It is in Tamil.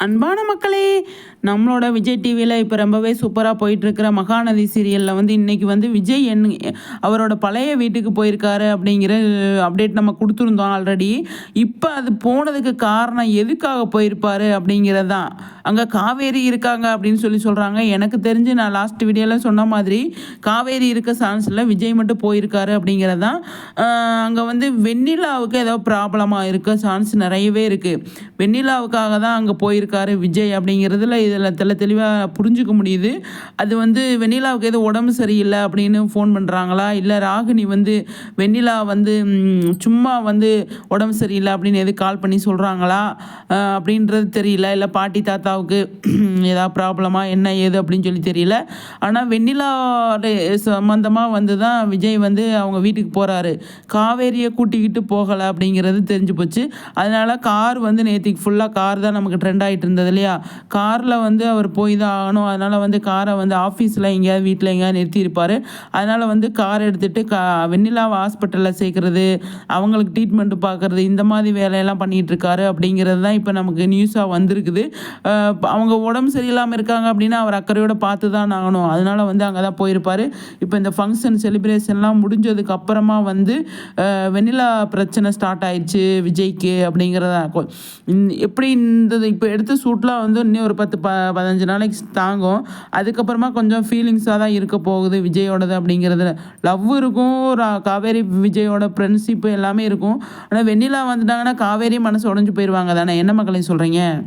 அன்பான மக்களே நம்மளோட விஜய் டிவியில் இப்போ ரொம்பவே சூப்பராக போயிட்டுருக்கிற மகாநதி சீரியலில் வந்து இன்றைக்கி வந்து விஜய் என் அவரோட பழைய வீட்டுக்கு போயிருக்காரு அப்படிங்கிற அப்டேட் நம்ம கொடுத்துருந்தோம் ஆல்ரெடி இப்போ அது போனதுக்கு காரணம் எதுக்காக போயிருப்பார் அப்படிங்கிறது தான் அங்கே காவேரி இருக்காங்க அப்படின்னு சொல்லி சொல்கிறாங்க எனக்கு தெரிஞ்சு நான் லாஸ்ட் வீடியோவில் சொன்ன மாதிரி காவேரி இருக்க சான்ஸில் விஜய் மட்டும் போயிருக்காரு அப்படிங்கிறது தான் அங்கே வந்து வெண்ணிலாவுக்கு ஏதோ ப்ராப்ளமாக இருக்க சான்ஸ் நிறையவே இருக்குது வெண்ணிலாவுக்காக தான் அங்கே போயிருக்காரு விஜய் அப்படிங்கிறதுல இதில் தெல தெளிவாக புரிஞ்சுக்க முடியுது. அது வந்து வெண்ணிலாவுக்கு எதுவும் உடம்பு சரியில்லை அப்படின்னு ஃபோன் பண்ணுறாங்களா இல்லை ராகினி வந்து வெண்ணிலா வந்து சும்மா வந்து உடம்பு சரியில்லை அப்படின்னு எது கால் பண்ணி சொல்கிறாங்களா அப்படின்றது தெரியல. இல்லை பாட்டி தாத்தாவுக்கு ஏதாவது ப்ராப்ளமா என்ன ஏது அப்படின்னு சொல்லி தெரியல. ஆனால் வெண்ணிலா சம்மந்தமாக வந்து தான் விஜய் வந்து அவங்க வீட்டுக்கு போகிறாரு காவேரியை கூட்டிக்கிட்டு போகலை அப்படிங்கிறது தெரிஞ்சு போச்சு. அதனால் கார் வந்து நேற்றுக்கு ஃபுல்லாக கார் தான் நமக்கு ட்ரெண்ட் ஆகிட்டு இருந்தது இல்லையா? காரில் வந்து அவர் போய் தான் ஆகணும். அதனால் வந்து காரை வந்து ஆஃபீஸில் எங்கேயாவது வீட்டில் எங்கேயாவது நிறுத்தியிருப்பார். அதனால் வந்து கார் எடுத்துகிட்டு கா வெண்ணிலாவை ஹாஸ்பிட்டலில் சேர்க்குறது அவங்களுக்கு ட்ரீட்மெண்ட் பார்க்குறது இந்த மாதிரி வேலையெல்லாம் பண்ணிகிட்ருக்காரு அப்படிங்கிறது தான் இப்போ நமக்கு நியூஸாக வந்திருக்குது. அவங்க உடம்பு சரியில்லாமல் இருக்காங்க அப்படின்னா அவர் அக்கறையோட பார்த்து தான் ஆகணும். அதனால் வந்து அங்கே தான் போயிருப்பார். இப்போ இந்த ஃபங்க்ஷன் செலிப்ரேஷன்லாம் முடிஞ்சதுக்கு அப்புறமா வந்து வெண்ணிலா பிரச்சனை ஸ்டார்ட் ஆயிடுச்சு விஜய்க்கு அப்படிங்கிறதா. எப்படி இந்த இப்போ எடுத்து ஷூட்லாம் வந்து இன்னும் ஒரு பத்து ப பதினஞ்சு நாளைக்கு தாங்கும். அதுக்கப்புறமா கொஞ்சம் ஃபீலிங்ஸாக தான் இருக்க போகுது விஜயோடது அப்படிங்கிறதுல லவ் இருக்கும் ரா- காவேரி விஜயோட ஃப்ரெண்ட்ஷிப்பு எல்லாமே இருக்கும். ஆனால் வெண்ணிலா வந்துட்டாங்கன்னா காவேரி மனசு உடஞ்சு போயிடுவாங்க தானே? என்ன மக்களையும் சொல்கிறீங்க